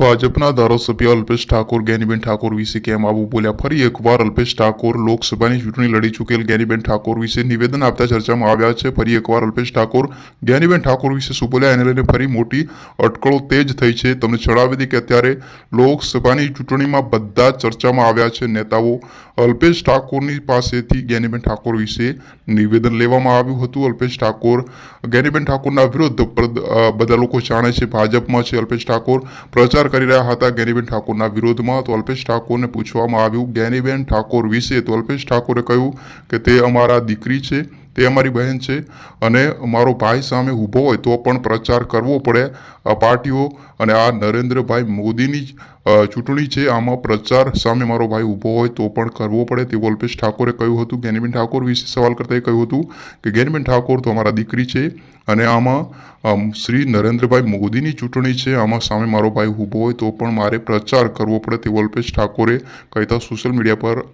ભાજપના ધારાસભ્ય અલ્પેશ ઠાકોર, ગેનીબેન ઠાકોર વિશે કેમ આવું બોલ્યા? ફરી એકવાર અલ્પેશ ઠાકોર લોકસભાની ચૂંટણી લડી ચૂકેલ ગેનીબેન ઠાકોર વિશે નિવેદન આપતા ચર્ચામાં આવ્યા છે. ફરી એકવાર અલ્પેશ ઠાકોર, ગેનીબેન ઠાકોર વિશે શું બોલ્યા? એને લઈને ફરી મોટી અટકળો તેજ થઈ છે. તમને જણાવી દઈએ કે અત્યારે લોકસભાની ચૂંટણીમાં બધા ચર્ચામાં આવ્યા છે નેતાઓ. અલ્પેશ ઠાકોરની પાસેથી જ્ઞાનીબેન ઠાકોર વિશે નિવેદન લેવામાં આવ્યું હતું. અલ્પેશ ઠાકોર જ્ઞાનીબેન ઠાકોરના વિરુદ્ધ બધા લોકો જાણે છે ભાજપમાં છે અલ્પેશ ઠાકોર. પ્રચાર કરી રહ્યા હતા. જ્ઞાનીબેન ઠાકોરના વિરોધમાં તો અલ્પેશ ઠાકોરને પૂછવામાં આવ્યું. જ્ઞાનીબેન ઠાકોર વિશે તો અલ્પેશ ઠાકોરે કહ્યું કે તે અમારા દીકરી છે. તે અમારી બહેન છે અને મારો ભાઈ સામે ઊભો હોય તો પણ પ્રચાર કરવો પડે. આ પાર્ટીઓ અને આ નરેન્દ્રભાઈ મોદીની ચૂંટણી છે, આમાં પ્રચાર સામે મારો ભાઈ ઊભો હોય તો પણ કરવો પડે. તેવું અલ્પેશ ઠાકોરે કહ્યું હતું જ્ઞાનીબેન ઠાકોર વિશે સવાલ કરતા એ કહ્યું હતું કે જ્ઞાનીબેન ઠાકોર તો અમારા દીકરી છે અને આમાં શ્રી નરેન્દ્રભાઈ મોદીની ચૂંટણી છે, આમાં સામે મારો ભાઈ ઊભો હોય તો પણ મારે પ્રચાર કરવો પડે. તેવું અલ્પેશ ઠાકોરે કહેતા સોશિયલ મીડિયા પર